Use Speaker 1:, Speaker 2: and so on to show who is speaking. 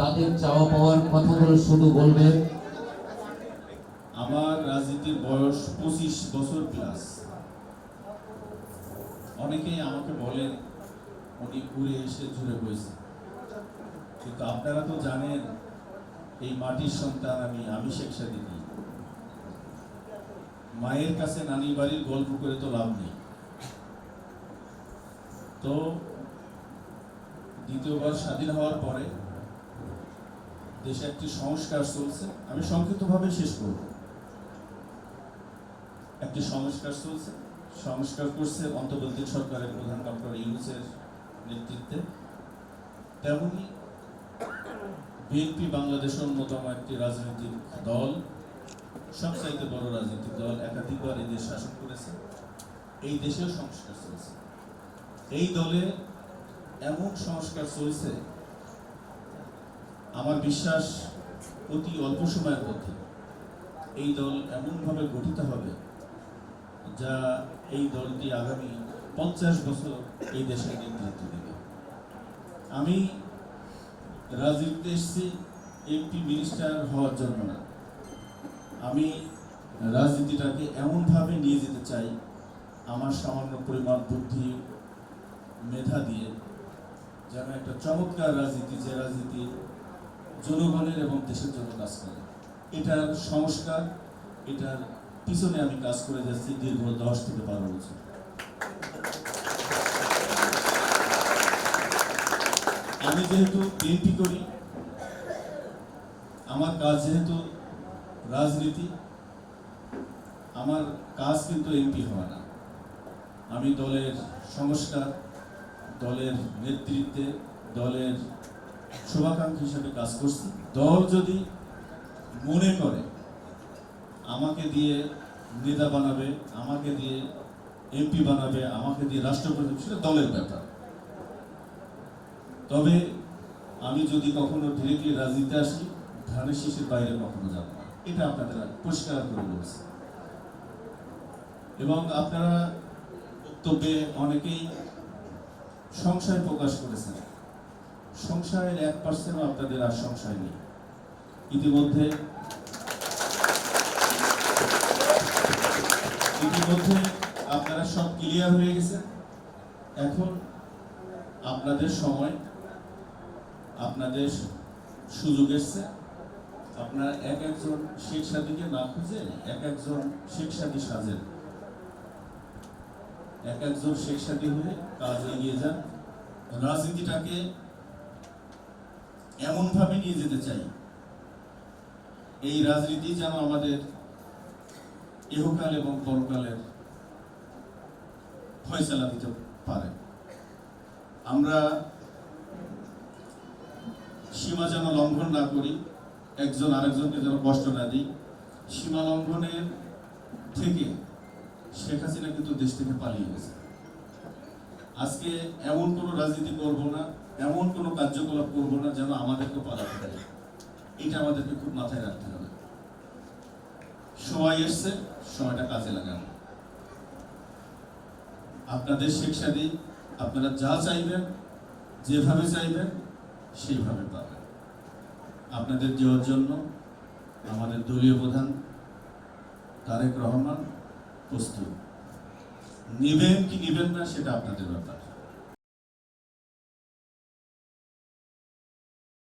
Speaker 1: তাদের চাওয়া পাওয়ার কথাগুলো শুধু বলবেন
Speaker 2: আমার রাজনীতির বয়স পঁচিশ বছর প্লাস অনেকেই আমাকে বলেন, উনি ঘুরে এসে জুড়ে বইছে কিন্তু আপনারা তো জানেন, এই মাটির সন্তান আমি আমি শেখ সাদিকি মায়ের কাছে নানি বাড়ির গল্প করে তো লাভ নেই। তো দ্বিতীয়বার স্বাধীন হওয়ার পরে দেশে একটি সংস্কার চলছে, আমি সংক্ষিপ্তভাবে শেষ করব। একটি সংস্কার চলছে, সংস্কার করছে অন্তর্বর্তী সরকারের প্রধান ডক্টর ইউনুসের নেতৃত্বে। তেমনি বিএনপি বাংলাদেশের অন্যতম একটি রাজনৈতিক দল, সবচাইতে বড় রাজনৈতিক দল, একাধিকবার এই দেশ শাসন করেছে। এই দেশেও সংস্কার চলছে। এই দলে এমন সংস্কার চলছে আমার বিশ্বাস অতি অল্প সময়ের মধ্যে এই দল এমনভাবে গঠিত হবে যা এই দলটি আগামী পঞ্চাশ বছর এই দেশের নেতৃত্ব দেবে। আমি রাজনীতিতে এসেছি এমপি মিনিস্টার হওয়ার জন্য না। আমি রাজনীতিটাকে এমনভাবে নিয়ে যেতে চাই, আমার সামান্য পরিমাণ বুদ্ধি, মেধা দিয়ে যেন একটা চমৎকার রাজনীতি, যে রাজনীতি জনগণের এবং দেশের জন্য কাজ করে। এটার সংস্কার, এটার পিছনে আমি কাজ করে যাচ্ছি দীর্ঘ দশ থেকে বারো বছর। আমি যেহেতু বিএনপি করি, আমার কাজ যেহেতু রাজনীতি, আমার কাজ কিন্তু এমপি হওয়া না। আমি দলের সংস্কার, দলের নেতৃত্বে, দলের শুভাকাঙ্ক্ষী হিসেবে কাজ করছি। দল যদি মনে করে, আমাকে দিয়ে নেতা বানাবে, আমাকে দিয়ে এমপি বানাবে, আমাকে দিয়ে রাষ্ট্রপতি সেটা দলের ব্যাপার। তবে আমি যদি কখনো ডিরেক্টলি রাজনীতিতে আসি, ধানের শীষের বাইরে কখনো যাব না। এটা আপনাদের পরিষ্কার করে বলছি। এবং আপনারা বক্তব্যে অনেকেই সংশয় প্রকাশ করেছেন। সংশয়ের এক পার্সেন্টও আপনাদের আর সংশয় নেই। ইতিমধ্যে ইতিমধ্যে আপনারা সব ক্লিয়ার হয়ে গেছে। এখন আপনাদের সময়, আপনাদের সুযোগ এসছে। আপনারা এক একজন শেখ সাদিকে না খুঁজে এক একজন শেখ সাদি সাজেন। এক একজন শেখ সাদি হয়ে কাজ এগিয়ে যান। রাজনীতিটাকে এমনভাবে নিয়ে যেতে চাই। এই রাজনীতি যেন আমাদের ইহকাল এবং পরকালের ফয়সালা দিতে পারে। আমরা সীমা যেন লঙ্ঘন না করি, একজন আরেকজনকে যেন কষ্ট না দিই। সীমা লঙ্ঘনের থেকে শেখ হাসিনা কিন্তু দেশ থেকে পালিয়ে গেছে। আজকে এমন কোনো রাজনীতি করব না এমন কোনো কার্যকলাপ করব না যেন আমাদেরকে পালাতে পারে এটা আমাদেরকে খুব মাথায় রাখতে হবে। সময় এসছে, সময়টা কাজে লাগানো। আপনাদের শিক্ষা দিই, আপনারা যা চাইবেন, যেভাবে চাইবেন, সেইভাবে পাবেন। আপনাদের দেওয়ার জন্য আমাদের দলীয় প্রধান তারেক রহমান প্রস্তুত। নেবেন কি নেবেন না, সেটা আপনাদের ব্যাপার।